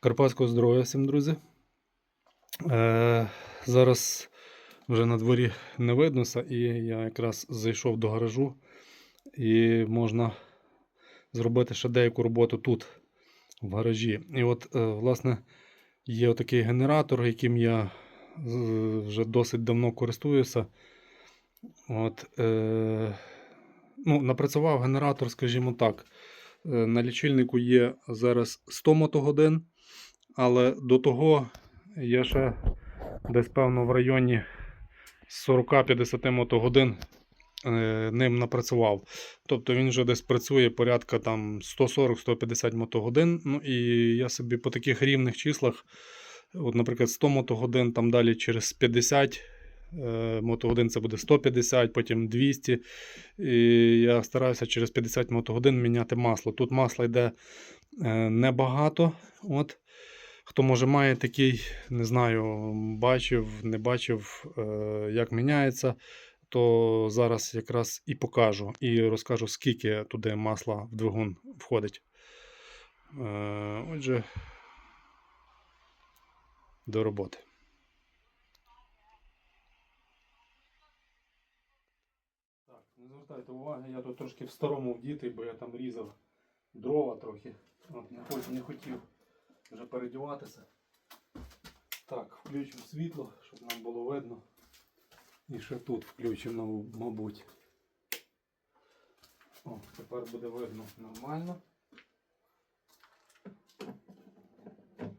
Карпатського здоров'я всім, друзі. Е, зараз вже на дворі не виднося, і я якраз зайшов до гаражу, і можна зробити ще деяку роботу тут, в гаражі. І от, е, власне, є такий генератор, яким я вже досить давно користуюся. От, е, ну, напрацював генератор, скажімо так. Е, На лічильнику є зараз 100 мотогодин, але до того я ще десь певно в районі 40-50 мотогодин е, ним напрацював. Тобто він вже десь працює порядка там 140-150 мотогодин. Ну і я собі по таких рівних числах, от, наприклад, 100 мотогодин, там далі через 50 е, мотогодин це буде 150, потім 200. І я стараюся через 50 мотогодин міняти масло. Тут масла йде е, небагато. От. Хто може має такий, не знаю, бачив, не бачив, е, як міняється, то зараз якраз і покажу, і розкажу, скільки туди масла в двигун входить. Е, Отже, до роботи. Не звертайте уваги, я тут трошки в старому вдітий, бо я там різав дрова трохи. От, не хотів вже передіватися. Так, включимо світло, щоб нам було видно. І ще тут включимо, мабуть. О, тепер буде видно нормально.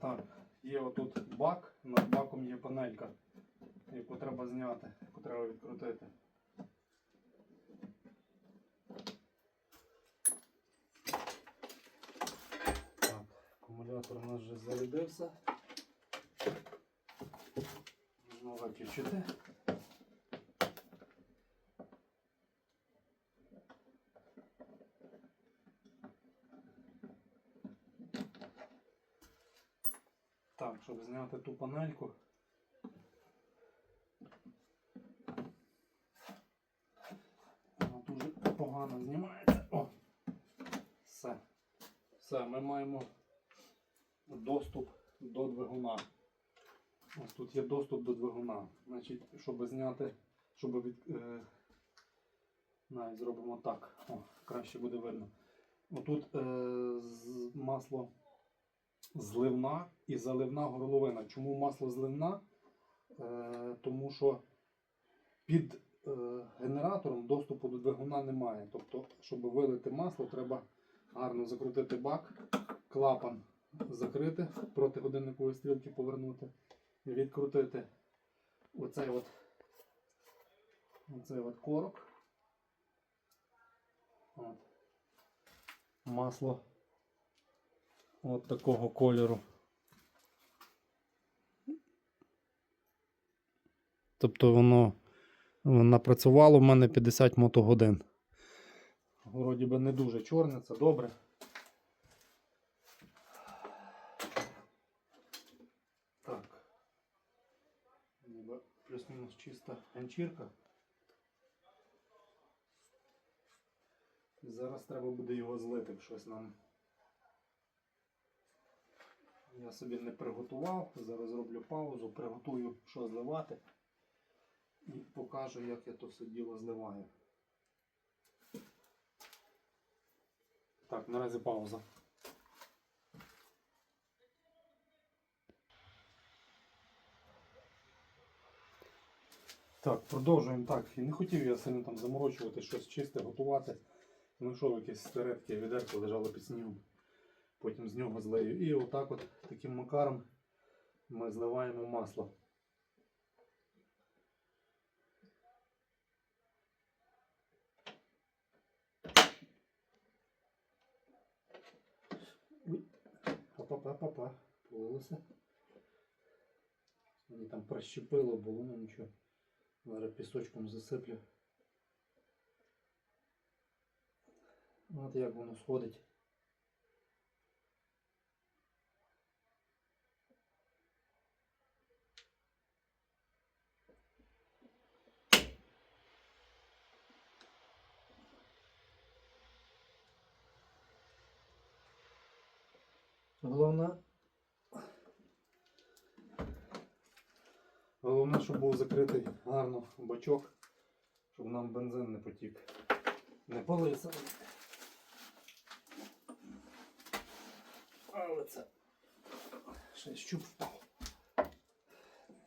Так, є отут бак, над баком є панелька, яку треба зняти, яку треба відкрутити. Так, акумулятор у нас вже зарядився. Можна виключити. Так, щоб зняти ту панельку. Вона дуже погано знімається. О! Все. Все, ми маємо доступ до двигуна. Ось тут є доступ до двигуна. Значить, щоб зняти, щоб від. Е, навіть зробимо так. О, краще буде видно. Отут е, масло зливна і заливна горловина. Чому масло зливна? Е, тому що під е, генератором доступу до двигуна немає. Тобто, щоб вилити масло, треба гарно закрутити бак, клапан закрити, проти годинникової стрілки повернути, відкрутити оцей от, оцей от корок. От. Масло от такого кольору. Тобто воно напрацювало в мене 50 мотогодин. Вроді би не дуже чорне, це добре. Так. Ніби Плюс-мінус чиста ганчірка. Зараз треба буде його злити щось нам. Я собі не приготував, зараз зроблю паузу, приготую, що зливати. І покажу, як я то все діло зливаю. Так, наразі пауза. Так, продовжуємо так. І не хотів я сильно там заморочувати щось чисте, готувати. Знайшов якесь старе таке відерко, лежало під снігом. Потім з нього злию. І отак от таким макаром ми зливаємо масло. Ой, Па-па-па-па-па. Полилося. Мені там прощепило було, ну нічого. Зараз пісочком засиплю. От як воно сходить. Головне Головне, щоб був закритий гарно бачок, щоб нам бензин не потік. Не палився. Але це ще щуп впав.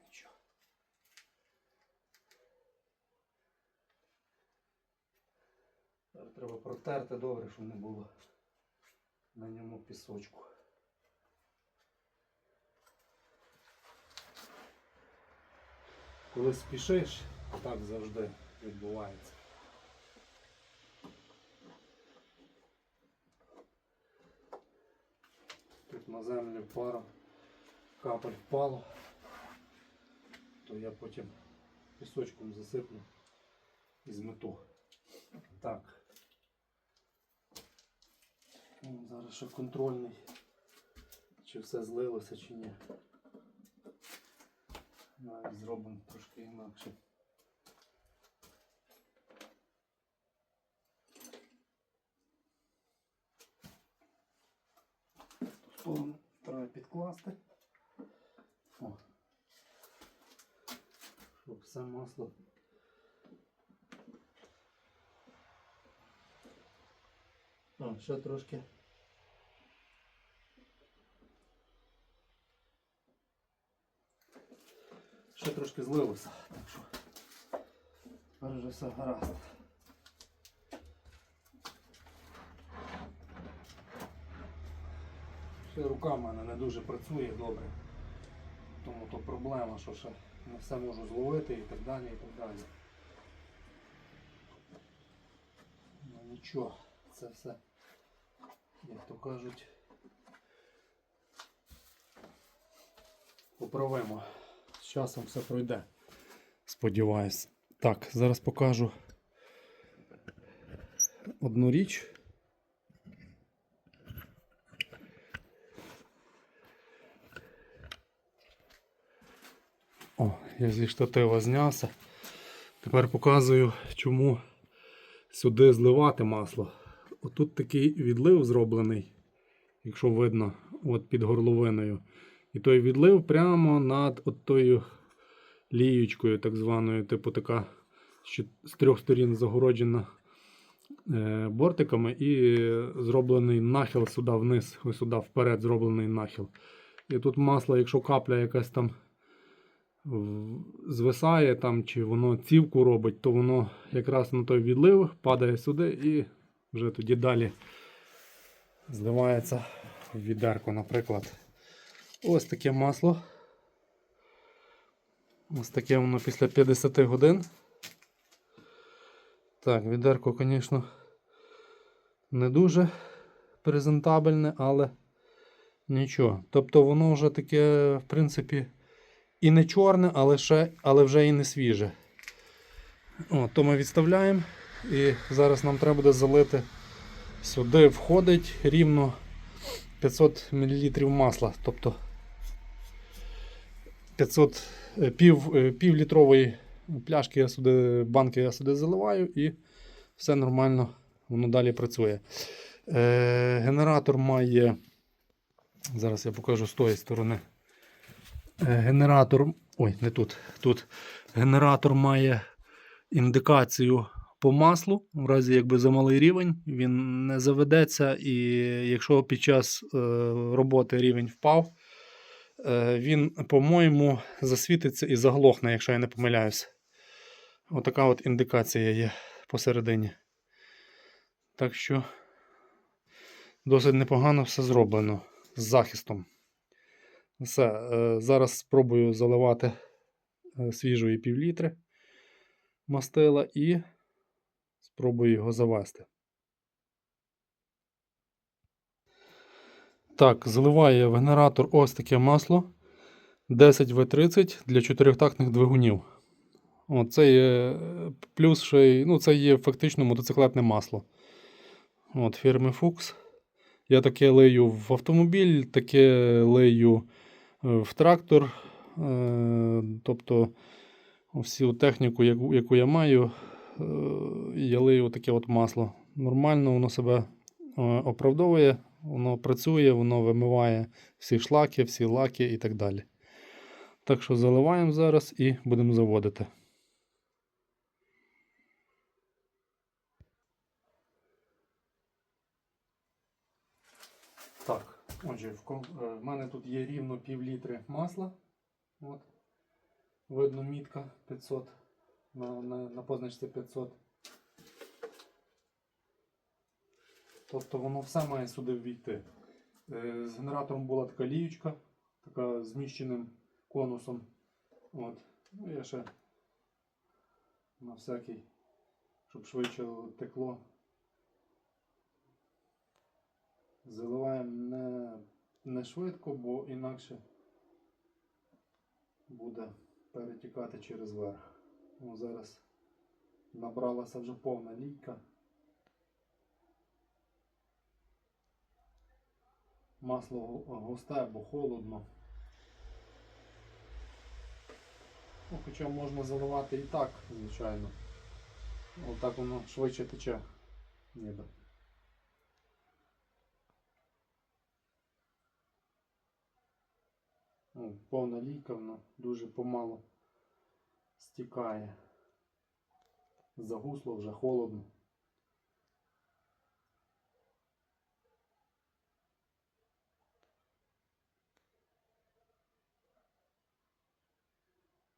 Нічого. Треба протерти добре, щоб не було на ньому пісочку. Коли спішиш, так завжди відбувається. Тут на землю пара капель впало, то я потім пісочком засиплю і змету. Так. Зараз ще контрольний, чи все злилося, чи ні. Зробимо трошки інакше. Сторону треба підкласти. О. Щоб все масло. А, ще трошки. Ще трошки злилося, так що тепер вже все гаразд. Ще рука в мене не дуже працює добре. Тому то проблема, що ще не все можу зловити і так далі, і так далі. Ну нічого, це все, як то кажуть, поправимо. Часом все пройде. Сподіваюсь. Так, зараз покажу одну річ. О, я зі штатива знявся. Тепер показую, чому сюди зливати масло. Отут такий відлив зроблений, якщо видно, от під горловиною. І той відлив прямо над от тою ліючкою, так званою, типу така що з трьох сторін загороджена е, бортиками, і зроблений нахил сюди вниз, ось сюди вперед зроблений нахил. І тут масло, якщо капля якась там звисає там, чи воно цівку робить, то воно якраз на той відлив падає сюди і вже тоді далі зливається в відерку, наприклад. Ось таке масло. Ось таке воно після 50 годин. Так, відерко, звісно, не дуже презентабельне, але нічого. Тобто воно вже таке, в принципі, і не чорне, але, ще, але вже і не свіже. О, то ми відставляємо. І зараз нам треба буде залити. Сюди входить рівно 500 мл масла. Тобто 500 е, пів, е, пів літрової пляшки я сюди, банки я сюди заливаю і все нормально, воно далі працює. Е, генератор має. Зараз я покажу з тої сторони. Е, генератор. Ой, не тут. Тут генератор має індикацію по маслу. В разі якби замалий рівень, він не заведеться. І якщо під час е, роботи рівень впав, він, по-моєму, засвітиться і заглохне, якщо я не помиляюсь. Отака от індикація є посередині. Так що досить непогано все зроблено з захистом. Все, е, зараз спробую заливати е, свіжої півлітри мастила і спробую його завести. Так, заливаю в генератор ось таке масло 10В30 для чотирьохтактних двигунів. О, це є плюс ще ну, це є фактично мотоциклетне масло. От, фірми Fuchs. Я таке лею в автомобіль, таке лею е, в трактор. Е, Тобто всю техніку, яку, я маю, е, я лию таке от масло. Нормально воно себе оправдовує, воно працює, воно вимиває всі шлаки, всі лаки і так далі. Так що заливаємо зараз і будемо заводити. Так, отже, в, е, мене тут є рівно пів літри масла. От. Видно мітка 500. На, на, на позначці 500. Тобто воно все має сюди ввійти. Е, З генератором була така ліючка, така зміщеним конусом. От. Ну, я ще на всякий, щоб швидше текло. Заливаємо не, не швидко, бо інакше буде перетікати через верх. Ну, зараз набралася вже повна лійка. Масло густе, бо холодно. Ну, хоча можна заливати і так, звичайно. Отак воно швидше тече. Ніби. Ну, повна лійка, воно дуже помало стікає. Загусло вже холодно.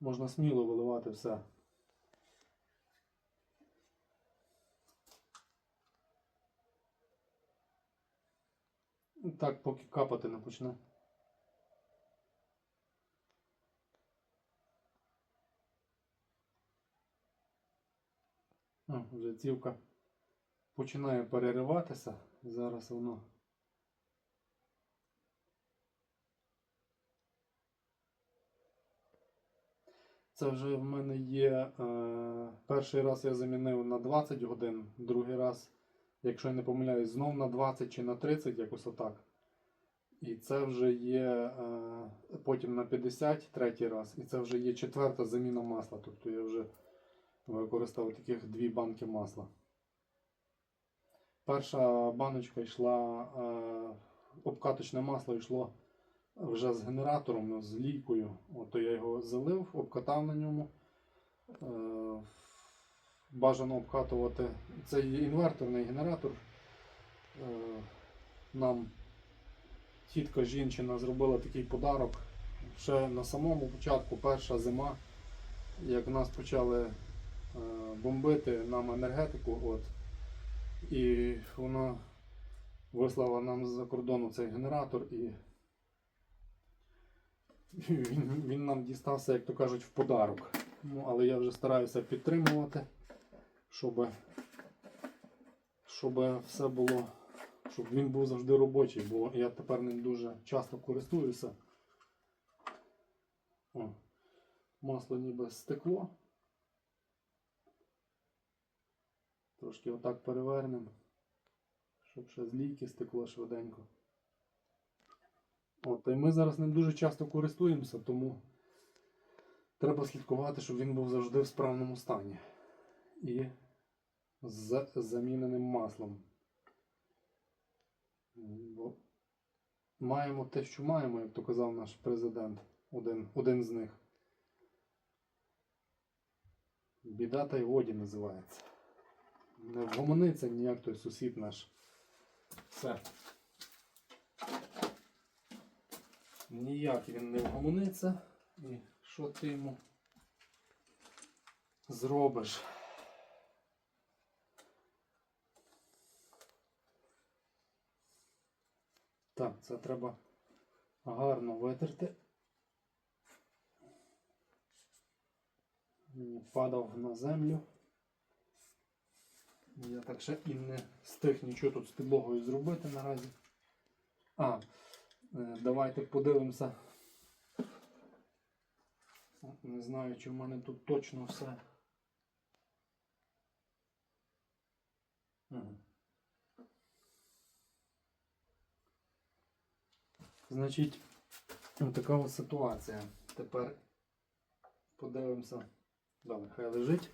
Можна сміло виливати все. Так, поки капати не почне. О, вже цівка починає перериватися. Зараз воно. Це вже в мене є. Е, перший раз я замінив на 20 годин, другий раз, якщо я не помиляюсь, знов на 20 чи на 30, якось отак. І це вже є е, потім на 50 третій раз. І це вже є четверта заміна масла. Тобто я вже використав таких дві банки масла. Перша баночка йшла, е, обкаточне масло йшло вже з генератором, з лійкою. От, я його залив, обкатав на ньому. Е, бажано обкатувати. Це є інверторний генератор. Е, нам тітка жінчина зробила такий подарок. Ще на самому початку, перша зима, як нас почали е, бомбити нам енергетику. От, і вона вислала нам з-за кордону цей генератор і він, він нам дістався, як то кажуть, в подарок. Ну, але я вже стараюся підтримувати, щоб, щоб все було, щоб він був завжди робочий, бо я тепер ним дуже часто користуюся. О, масло ніби стекло. Трошки отак перевернемо, щоб ще з лійки стекло швиденько. От, і ми зараз ним дуже часто користуємося, тому треба слідкувати, щоб він був завжди в справному стані. І з заміненим маслом. Бо маємо те, що маємо, як то казав наш президент, один, один з них. Біда та й годі називається. Не вгомониться ніяк той сусід наш. Все. Ніяк він не вгомониться. І що ти йому зробиш? Так, це треба гарно витерти. Падав на землю. Я так ще і не встиг нічого тут з підлогою зробити наразі. А, давайте подивимося. Не знаю, чи в мене тут точно все. Значить, така ось ситуація. Тепер подивимося. Добре, хай лежить.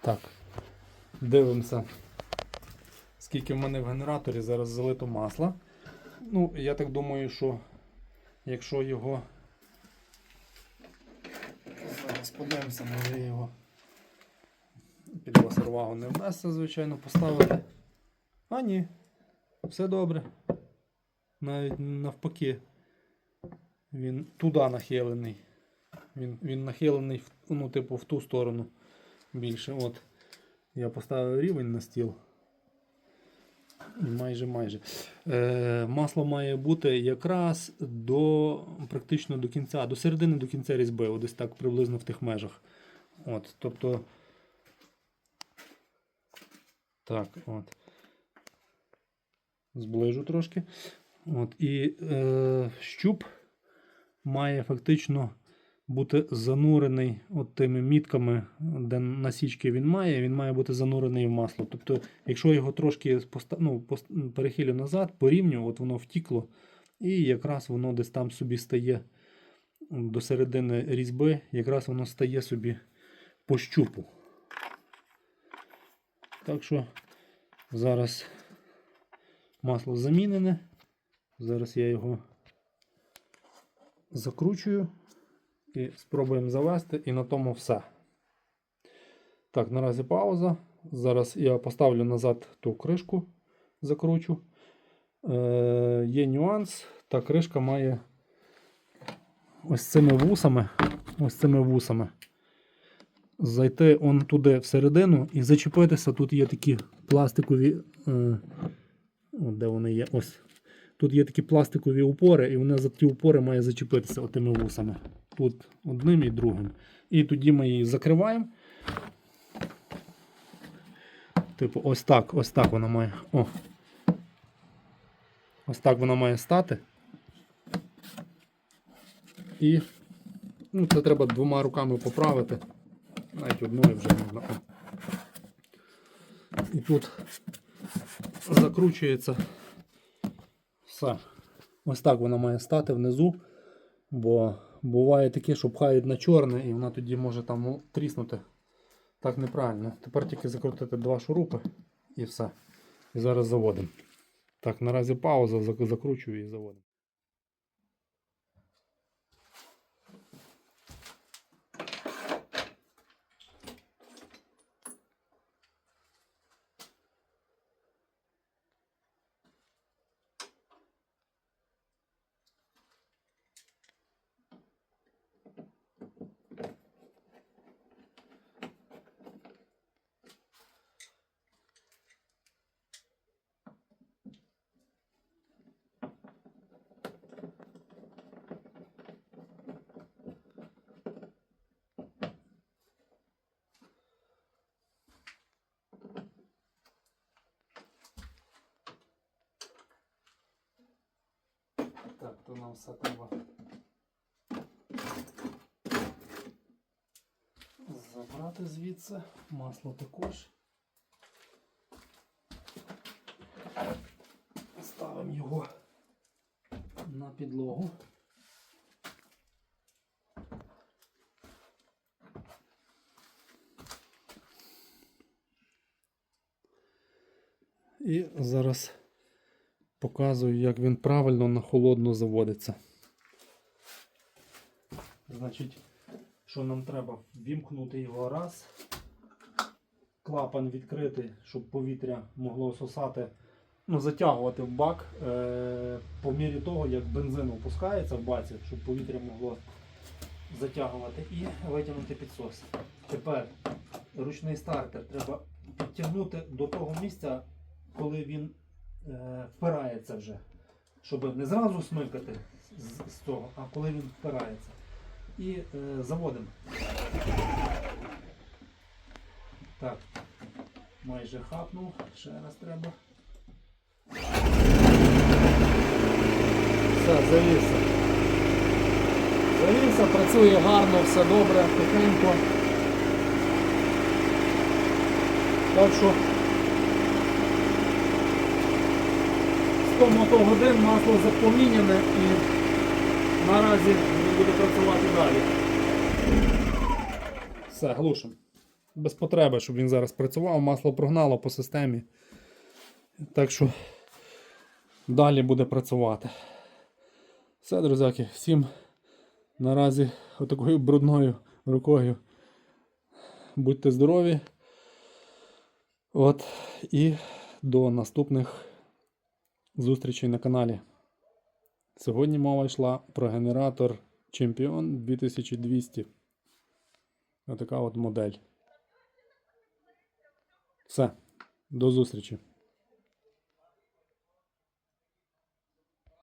Так. Дивимося, скільки в мене в генераторі зараз залито масла. Ну, я так думаю, що якщо його. Зараз подивимося, може його під васервагу не вдасться, звичайно, поставити. А ні, все добре. Навіть навпаки. Він туди нахилений. Він, він нахилений ну, типу, в ту сторону більше. От. Я поставив рівень на стіл. Майже майже. Е, масло має бути якраз до практично до кінця, до середини до кінця різьби, от десь так приблизно в тих межах. От, тобто. Так, от. Зближу трошки. От, і е, щуп має фактично бути занурений от тими мітками, де насічки він має, він має бути занурений в масло. Тобто, якщо його трошки ну, перехилю назад, порівню, от воно втікло, і якраз воно десь там собі стає до середини різьби, якраз воно стає собі по щупу. Так що зараз масло замінене. Зараз я його закручую і спробуємо завести, і на тому все. Так, наразі пауза. Зараз я поставлю назад ту кришку, закручу. Е, є нюанс, та кришка має ось цими вусами, ось цими вусами. Зайти он туди всередину і зачепитися. Тут є такі пластикові. Е, де вони є. Ось. Тут є такі пластикові упори, і вона за ті упори має зачепитися отими вусами. Тут одним і другим. І тоді ми її закриваємо. Типу, ось так, ось так вона має. О. Ось так вона має стати. І ну, це треба двома руками поправити. Навіть одною вже можна. О. І тут закручується. Все. Ось так вона має стати внизу, бо буває таке, що пхають на чорне і вона тоді може там ну, тріснути. Так неправильно. Тепер тільки закрутити два шурупи і все. І зараз заводимо. Так, наразі пауза, закручую і заводимо. Так, то нам все треба забрати звідси. Масло також. Ставимо його на підлогу. І зараз показую, як він правильно на холодно заводиться. Значить, що нам треба? Вімкнути його раз. Клапан відкрити, щоб повітря могло сосати, ну, затягувати в бак е- по мірі того, як бензин опускається в баці, щоб повітря могло затягувати і витягнути підсос. Тепер ручний стартер треба підтягнути до того місця, коли він впирається вже. Щоб не зразу смикати з, з того, а коли він впирається. І е, заводимо. Так, майже хапнув, ще раз треба. Все, завівся. Завівся, працює гарно, все добре, тихенько. Так що 100 мотогодин масло запоміняне і наразі буде працювати далі. Все, глушимо. Без потреби, щоб він зараз працював, масло прогнало по системі. Так що далі буде працювати. Все, друзяки, всім наразі отакою брудною рукою. Будьте здорові. От, і до наступних зустрічей на каналі. Сьогодні мова йшла про генератор Чемпіон 2200. Отака от модель. Все, до зустрічі.